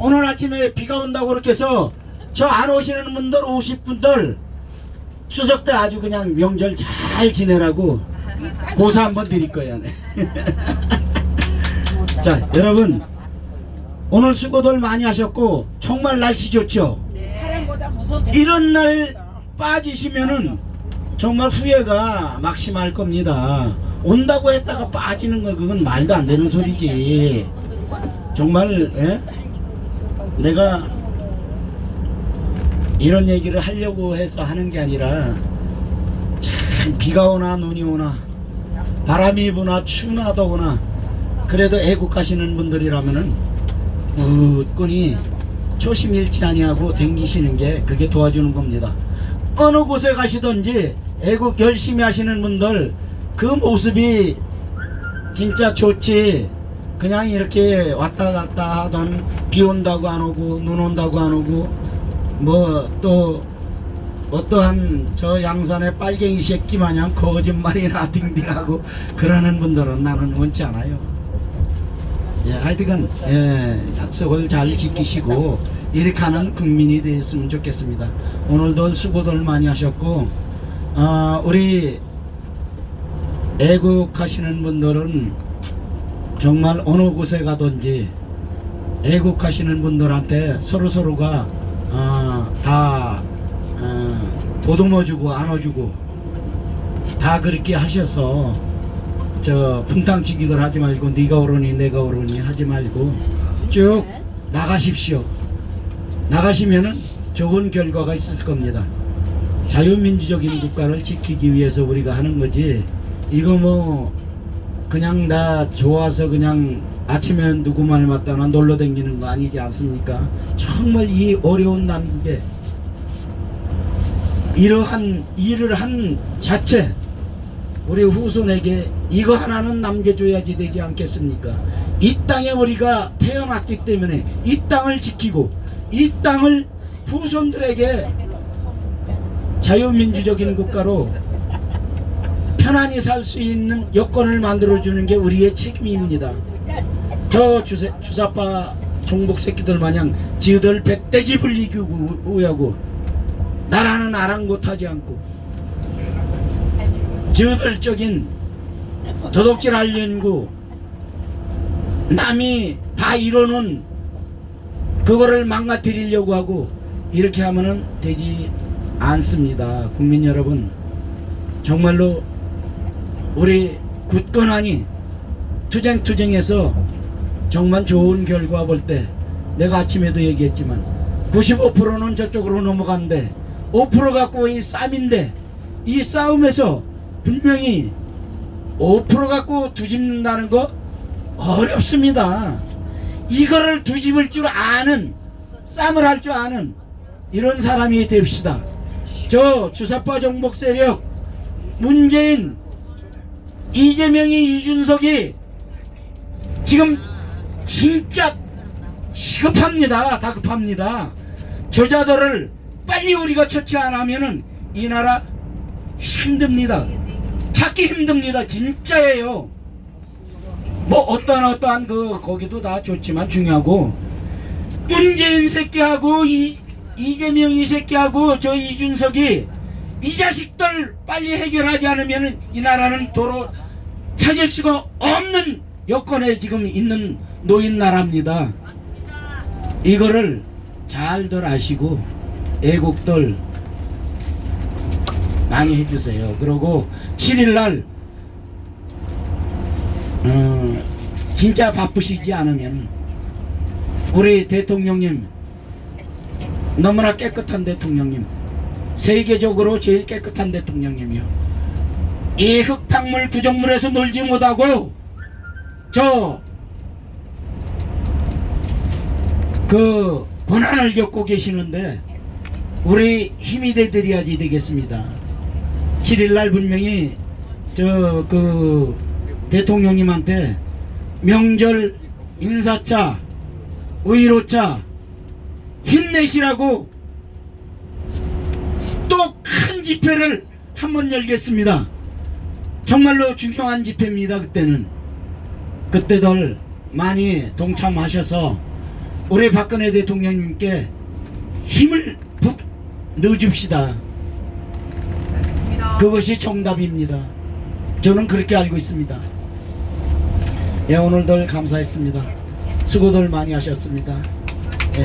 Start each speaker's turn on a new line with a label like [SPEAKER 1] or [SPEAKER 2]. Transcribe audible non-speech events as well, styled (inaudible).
[SPEAKER 1] 오늘 아침에 비가 온다고 그렇게 해서 저 안 오시는 분들 오실 분들 추석 때 아주 그냥 명절 잘 지내라고 고사 한번 드릴 거야. 네. (laughs) 자 여러분 오늘 수고들 많이 하셨고 정말 날씨 좋죠. 이런 날 빠지시면은 정말 후회가 막심할 겁니다. 온다고 했다가 빠지는 거 그건 말도 안 되는 소리지. 정말 예? 내가 이런 얘기를 하려고 해서 하는 게 아니라 참 비가 오나 눈이 오나 바람이 부나 추나 더구나 그래도 애국하시는 분들이라면은 굳건히 초심 잃지 아니하고 댕기시는 게 그게 도와주는 겁니다. 어느 곳에 가시든지 애국 열심히 하시는 분들 그 모습이 진짜 좋지. 그냥 이렇게 왔다 갔다 하던 비 온다고 안 오고 눈 온다고 안 오고 뭐 또 어떠한 저 양산의 빨갱이 새끼 마냥 거짓말이나 (laughs) 딩딩하고 그러는 분들은 나는 원치 않아요. 예, 하여튼 예, 약속을 잘 지키시고 이렇게 하는 국민이 되었으면 좋겠습니다. 오늘도 수고들 많이 하셨고 아, 우리 애국하시는 분들은 정말 어느 곳에 가든지 애국하시는 분들한테 서로 서로가 어, 다 어, 보듬어주고 안아주고 다 그렇게 하셔서 저 풍탕치기들 하지 말고 네가 오르니 내가 오르니 하지 말고 쭉 나가십시오. 나가시면은 좋은 결과가 있을 겁니다. 자유민주적인 국가를 지키기 위해서 우리가 하는 거지. 이거 뭐 그냥 나 좋아서 그냥 아침에 누구 말 맞다나 놀러 다니는 거 아니지 않습니까? 정말 이 어려운 남국에 이러한 일을 한 자체 우리 후손에게 이거 하나는 남겨줘야지 되지 않겠습니까? 이 땅에 우리가 태어났기 때문에 이 땅을 지키고 이 땅을 후손들에게 자유민주적인 국가로 편안히 살 수 있는 여건을 만들어주는 게 우리의 책임입니다. 저 주사, 주사파 종복 새끼들 마냥 지들 백대지 불리고 우야고 나라는 아랑곳하지 않고 저들적인 도덕질 하려고 남이 다 이뤄놓은 그거를 망가뜨리려고 하고 이렇게 하면은 되지 않습니다. 국민 여러분 정말로 우리 굳건하니 투쟁투쟁해서 정말 좋은 결과 볼 때 내가 아침에도 얘기했지만 95%는 저쪽으로 넘어간데 5% 갖고 이 싸움인데 이 싸움에서 분명히 5% 갖고 두집는다는 거 어렵습니다. 이거를 두집을 줄 아는 싸움을 할 줄 아는 이런 사람이 됩시다. 저 주사파 정복 세력 문재인 이재명이 이준석이 지금 진짜 시급합니다. 다 급합니다. 저자들을 빨리 우리가 처치 안 하면은 이 나라 힘듭니다. 찾기 힘듭니다. 진짜예요. 뭐 어떠한 어떠한 그 거기도 다 좋지만 중요하고 문재인 새끼하고 이 이재명 이 새끼하고 저 이준석이 이 자식들 빨리 해결하지 않으면 이 나라는 도로 찾을 수가 없는 여건에 지금 있는 노인 나라입니다. 이거를 잘들 아시고 애국들 많이 해주세요. 그리고 7일날 어, 진짜 바쁘시지 않으면 우리 대통령님 너무나 깨끗한 대통령님 세계적으로 제일 깨끗한 대통령님이요. 이 흙탕물 구정물에서 놀지 못하고 저 그 고난을 겪고 계시는데 우리 힘이 되드려야지 되겠습니다. 7일날 분명히 저 그 대통령님한테 명절 인사차 의로차 힘내시라고 또 큰 집회를 한 번 열겠습니다. 정말로 중요한 집회입니다. 그때는 그때들 많이 동참하셔서 우리 박근혜 대통령님께 힘을 푹 넣어줍시다.
[SPEAKER 2] 알겠습니다.
[SPEAKER 1] 그것이 정답입니다. 저는 그렇게 알고 있습니다. 예, 오늘들 감사했습니다. 수고들 많이 하셨습니다. 예.